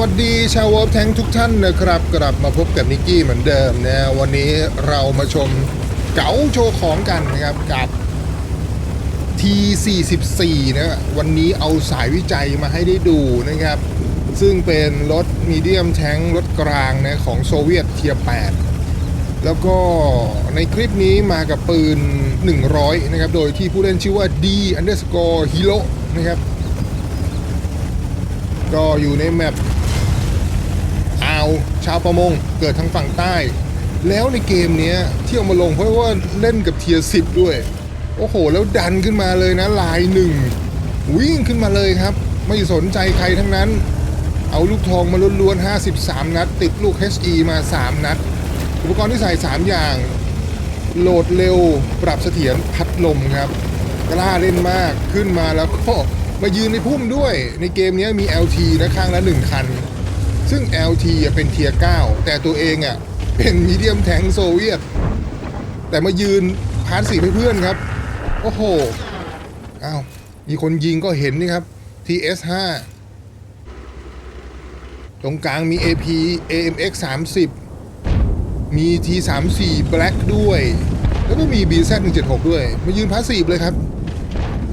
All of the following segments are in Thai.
วัสดีชาววอลแทงทุกท่านนะครับ กลับมาพบกับนิกกี้เหมือนเดิมนะวันนี้เรามาชมเก๋าโชว์ของกันนะครับกับ T44 นะวันนี้เอาสายวิจัยมาให้ได้ดูนะครับ ซึ่งเป็นรถมีเดียมแทงรถกลางนะของโซเวียตเทีย8แล้วก็ในคลิปนี้มากับปืน 100 นะครับ โดยที่ผู้เล่นชื่อว่า D underscore hero นะครับก็อยู่ในแมปาวชาวประมงเกิดทางฝั่งใต้ แล้วในเกมเนี้ยที่เอามาลงเพราะว่าเล่นกับเทียร์สิด้วย โอ้โห แล้วดันขึ้นมาเลยนะลายหนึ่งวิ่งขึ้นมาเลยครับ ไม่สนใจใครทั้งนั้น เอาลูกทองมาล้วนๆ 53 นัด ติดลูก HE มา 3 นัด อุปกรณ์ที่ใส่ 3 อย่าง โหลดเร็วปรับเสถียรพัดลมครับ กล้าเล่นมากขึ้นมาแล้วก็มายืนในพุ่มด้วย ในเกมนี้มี LT นะข้างละ 1 คัน ซึ่ง LT เป็นเทียร์9แต่ตัวเองอะเป็นมีเดียมแทงโซเวียต แต่มายืนพาร์ทสีให้เพื่อนครับ โอ้โห อ้าว มีคนยิงก็เห็นนี่ครับ TS5 ตรงกลางมี AP AMX 30 มี T34 Black ด้วย แล้วก็มี BZ 176ด้วย มายืนพาสซีฟเลยครับ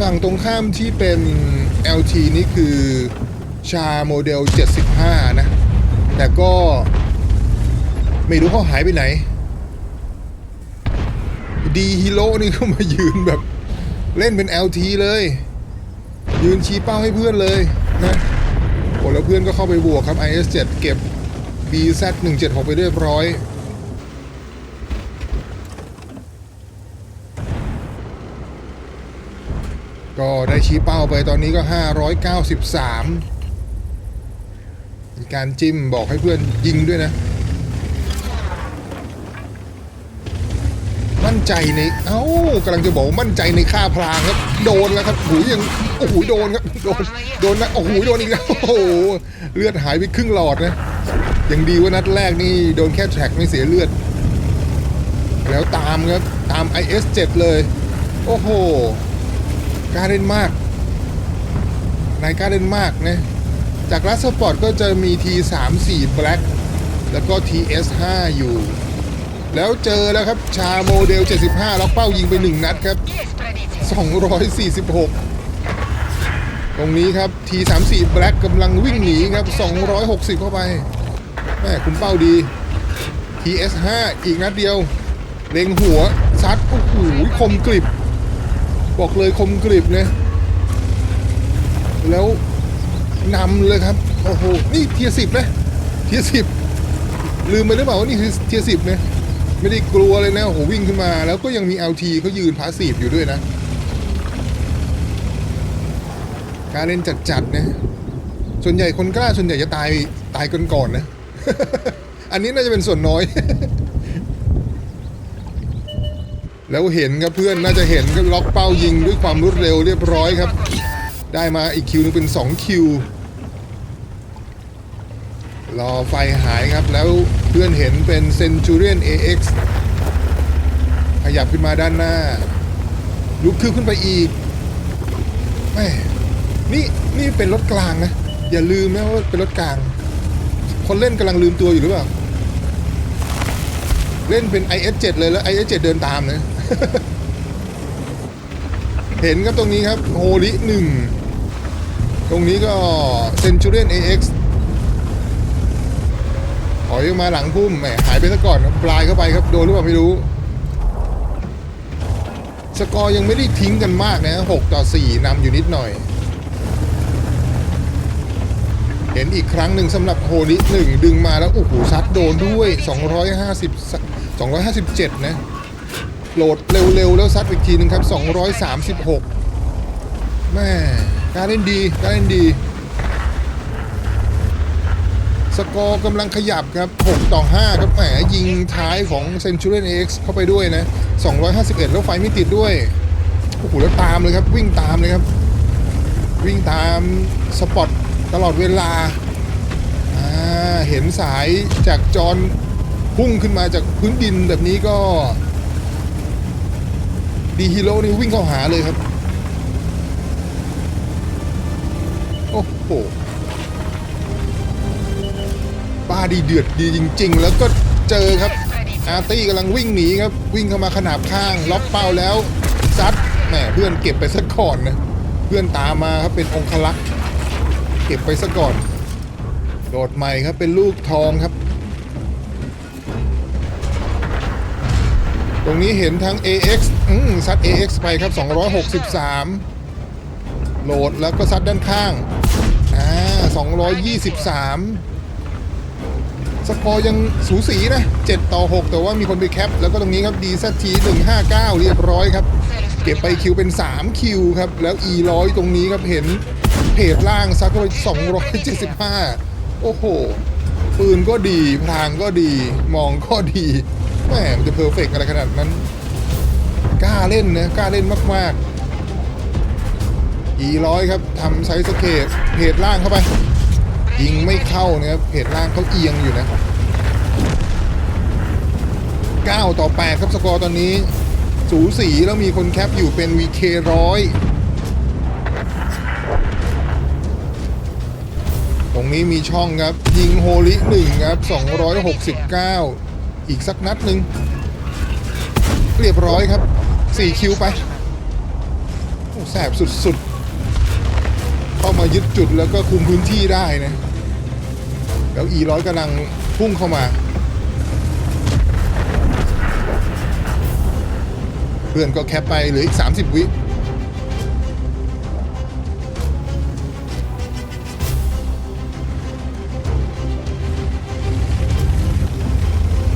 ฝั่งตรงข้ามที่เป็น LT นี่คือ ชาโมเดล 75 นะ แต่ก็ไม่รู้เขาหายไปไหน ดีฮีโร่นี่ก็มายืนแบบ เล่นเป็น LT เลย ยืนชี้เป้าให้เพื่อนเลยนะโอ้แล้วเพื่อนก็เข้าไปบวกครับ IS7 เก็บ BZ 176 ไปเรียบร้อยก็ได้ชี้เป้าไปตอนนี้ก็ 593 มีการจิ้มบอกให้เพื่อนยิงด้วยนะ มั่นใจใน เอ้ากำลังจะบอกมั่นใจในค่าพลางครับ โดนแล้วครับหูยัง โอ้โหโดนครับ โดน โดนนะโอ้โหโดนอีกแล้ว โอ้โห เลือดหายไปครึ่งหลอดนะ ยังดีว่านัดแรกนี่โดนแค่แทร็กไม่เสียเลือด แล้วตามครับ ตาม IS7 เลย โอ้โหกล้าเล่นมาก นายกล้าเล่นมากนะ จากรัสสปอร์ตก็จะมี T34 Black แล้วก็ TS5 อยู่ แล้วเจอแล้วครับ ชาโมเดล 75 ล็อกเป้ายิงไป 1 นัดครับ 246 ตรงนี้ครับ T34 Black กำลังวิ่งหนีครับ 260 เข้าไปแม่คุณเป้าดี TS5 อีกนัดเดียว เล็งหัว ซัด โอ้โห คมกริบ บอกเลยคมกริบนะแล้ว นำเลยครับ โอ้โห นี่เทียสิบนะเทียสิบลืมไปหรือเปล่าว่านี่คือเทียสิบนะไม่ได้กลัวเลยนะ โอ้โห วิ่งขึ้นมา แล้วก็ยังมี LT เขายืนพาสีฟอยู่ด้วยนะ การเล่นจัดๆนะ ส่วนใหญ่คนกล้าส่วนใหญ่จะตายตายกันก่อนนะ อันนี้น่าจะเป็นส่วนน้อย แล้วเห็นครับเพื่อนน่าจะเห็นก็ล็อกเป้ายิงด้วยความรวดเร็วเรียบร้อยครับ ได้มาอีกคิวนึงเป็น 2 คิว รอไฟหายครับ แล้วเพื่อนเห็นเป็น Centurion AX ขยับขึ้นมาด้านหน้า ลุกขึ้นขึ้นไปอีกแม่นี่นี่เป็นรถกลางนะ อย่าลืมนะว่าเป็นรถกลาง คนเล่นกำลังลืมตัวอยู่หรือเปล่า เล่นเป็น IS7 เลยแล้ว IS7 เดินตามนะ เห็นครับตรงนี้ครับโฮลิหนึ่งตรงนี้ก็ Centurion AX ถอยมาหลังพุ่มแหมหายไปซะก่อนครับปลายเข้าไปครับโดนหรือเปล่าไม่รู้ สกอร์ยังไม่ได้ทิ้งกันมากนะ 6 ต่อ 4นำอยู่นิดหน่อย เห็นอีกครั้งหนึ่งสำหรับโฮลิหนึ่งดึงมาแล้วโอ้โหซัดโดนด้วย 250 257 นะ โหลดเร็วๆ แล้วซัดอีกทีหนึงครับ 236 แม่การเล่นดีการเล่นดี สกอร์กำลังขยับครับ 6 ต่อ 5 ครับแหมยิงท้ายของ Centurion X เข้าไปด้วยนะ 251 แล้วไฟไม่ติดด้วย โอ้โห แล้วตามเลยครับ วิ่งตามเลยครับ วิ่งตามสปอตตลอดเวลา อ่า เห็นสายจากจอนพุ่งขึ้นมาจากพื้นดินแบบนี้ก็ ดีฮีโร่นี่วิ่งเข้าหาเลยครับ โอ้โห บ้าดีเดือดดีจริง ๆ แล้วก็เจอครับอาร์ตี้กำลังวิ่งหนีครับวิ่งเข้ามาขนาบข้าง ล็อกเป้าแล้วซัดแหมเพื่อนเก็บไปซะก่อนนะเพื่อนตามมาครับเป็นองคลักษ์เก็บไปซะก่อน โดดใหม่ครับเป็นลูกทองครับ ตรงนี้เห็นทั้ง AX อืมซัด AX ไปครับ 263 โหลดแล้วก็ซัดด้านข้างอ่า223 สกอร์ยังสูสีนะ 7 ต่อ 6 แต่ว่ามีคนไปแคป แล้วก็ตรงนี้ครับ DZT 159 เรียบร้อยครับ เก็บไปคิวเป็น 3 คิวครับ แล้ว E ร้อยตรงนี้ครับเห็นเพจล่างซัดเข้าไป275 โอ้โห ปืนก็ดีพรางก็ดี มองก็ดีแหมมันจะเพอร์เฟกอะไรขนาดนั้น กล้าเล่นนะกล้าเล่นมากๆ E ร้อยครับทำไซส์สเคปเพจล่างเข้าไป ยิงไม่เข้านะครับเพจล่างเขาเอียงอยู่นะ9ต่อ 8 ครับสกอร์ตอนนี้ สูสีแล้วมีคนแคปอยู่เป็น VK ร้อยตรงนี้มีช่องครับ ยิงโฮลิหนึ่งครับ 269 อีกสักนัดหนึ่งเรียบร้อยครับ 4 คิวไปแสบสุดๆ เข้ามายึดจุดแล้วก็คุมพื้นที่ได้นะ แล้วอีร้อยกำลังพุ่งเข้ามา เพื่อนก็แคปไปเหลืออีก 30 วิ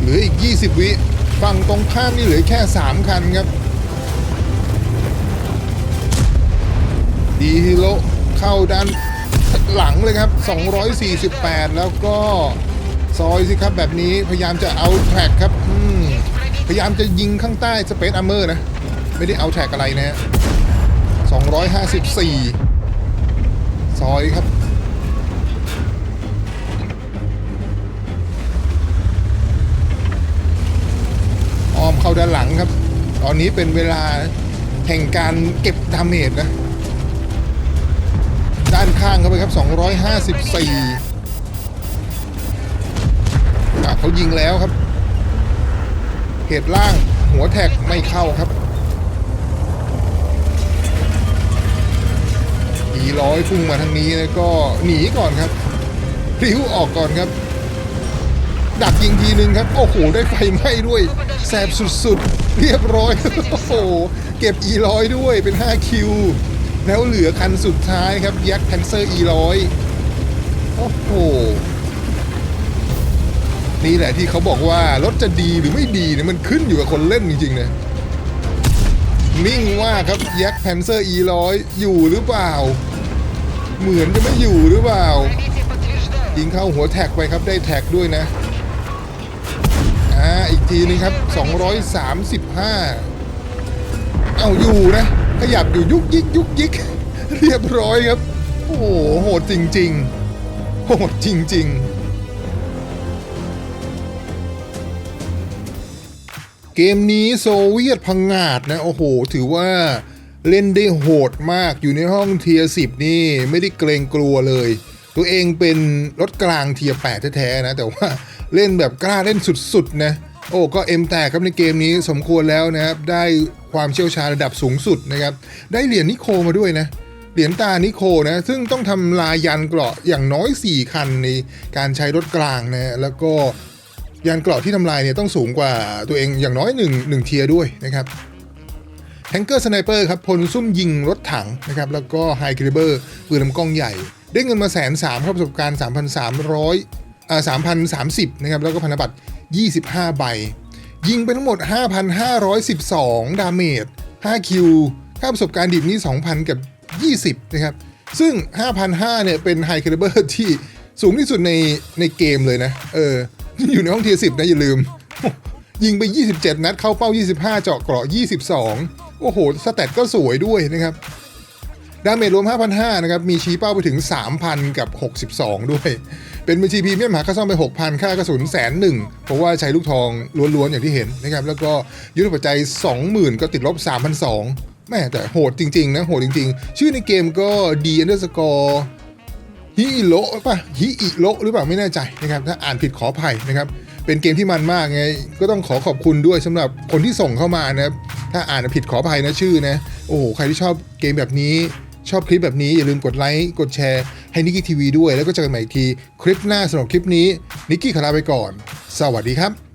เหลืออีก 20 วิฝั่งตรงข้ามนี่เหลือแค่ 3 คันครับ ดีฮิโรเข้าด้าน หลังเลยครับ 248 แล้วก็ซอยสิครับแบบนี้พยายามจะเอาแท็กครับพยายามจะยิงข้างใต้สเปซอาร์เมอร์นะ ไม่ได้เอาแท็กอะไรนะฮะ 254 ซอยครับอ้อมเข้าด้านหลังครับ ตอนนี้เป็นเวลาแห่งการเก็บดาเมจนะ ด้านข้างเข้าไปครับ 254อะเขายิงแล้วครับ เหตุล่างหัวแท็กไม่เข้าครับอีร้อยพุ่งมาทางนี้แล้วก็หนีก่อนครับพลิ้วออกก่อนครับ ดักยิงทีนึงครับ โอ้โห ได้ไฟไหม้ด้วย แสบสุดๆ เรียบร้อย โอ้โห เก็บ E ร้อยด้วยเป็น 5 คิว แล้วเหลือคันสุดท้ายครับยักษ์แพนเซอร์ E ร้อยโอ้โห นี่แหละที่เขาบอกว่ารถจะดีหรือไม่ดีเนี่ยมันขึ้นอยู่กับคนเล่นจริงๆนะนิ่งว่าครับยักษ์แพนเซอร์ E ร้อยอยู่หรือเปล่า เหมือนจะไม่อยู่หรือเปล่า ยิงเข้าหัวแท็กไปครับได้แท็กด้วยนะ อ่า อีกทีนึงครับ 235 เอาอยู่นะ ขยับอยู่ยุกยิกยุกยิก เรียบร้อยครับ โอ้โหโหดจริง ๆ โหดจริง ๆ เกมนี้โซเวียตพังงาดนะ โอ้โห ถือว่าเล่นได้โหดมากอยู่ในห้องเทียสิบนี่ไม่ได้เกรงกลัวเลย ตัวเองเป็นรถกลางเทียแปดแท้ๆนะ แต่ว่าเล่นแบบกล้าเล่นสุดๆนะ โอ้ก็เอ็มแตกครับในเกมนี้สมควรแล้วนะครับ ได้ ความเชี่ยวชาญระดับสูงสุดนะครับ ได้เหรียญนิโคมาด้วยนะ เหรียญตานิโคนะ ซึ่งต้องทำลายยันเกราะอย่างน้อย 4 คันในการใช้รถกลางนะ แล้วก็ยันเกราะที่ทำลายเนี่ยต้องสูงกว่าตัวเองอย่างน้อย1 1เทียด้วยนะครับแทงเกอร์สไนเปอร์ครับพลซุ่มยิงรถถังนะครับ แล้วก็ไฮค a ลิเบอร์ปืนลำกล้องใหญ่ ได้เงินมาแสนสามครับประสบการณ์ 3,300อ่า3,030 นะครับ แล้วก็พันธบัตร 25 ใบ ยิงไปทั้งหมด 5,512 ดาเมจ 5 คิว ค่าประสบการณ์ดิบนี่ 2,000 กับ 20 นะครับ ซึ่ง 5,500 เนี่ย เป็นไฮค a ลิเบอร์ที่สูงที่สุดในในเกมเลยนะ เออ อยู่ในห้องเทียร์10นะ อย่าลืม ยิงไป 27 นัด เข้าเป้า 25 เจาะเกราะ 22 โอ้โห สแตทก็สวยด้วยนะครับ ดาเมจรวม 5,500 นะครับ มีชี้เป้าไปถึง 3,000 กับ 62 ด้วย เป็นบัญชีพรีเมียมหาค่าซ่อมไป 6,000 ค่ากระสุนแสนหนึ่ง เพราะว่าใช้ลูกทองล้วนๆ อย่างที่เห็นนะครับ แล้วก็ยุทธปัจจัย 20,000 ก็ติดลบ 3,200 แม่แต่โหดจริง ๆ นะ โหดจริง ๆ ชื่อในเกมก็ D underscore ฮิอิโระป่ะฮิอิโระหรือเปล่าไม่แน่ใจนะครับ ถ้าอ่านผิดขออภัยนะครับเป็นเกมที่มันมากไง ก็ต้องขอขอบคุณด้วยสำหรับคนที่ส่งเข้ามานะครับถ้าอ่านผิดขออภัยนะชื่อนะ โอ้โห ใครที่ชอบเกมแบบนี้ ชอบคลิปแบบนี้ อย่าลืมกดไลค์ กดแชร์ให้นิกกี้ทีวีด้วย แล้วก็เจอกันใหม่อีกที คลิปหน้าสำหรับคลิปนี้นิกกี้ขอลาไปก่อน สวัสดีครับ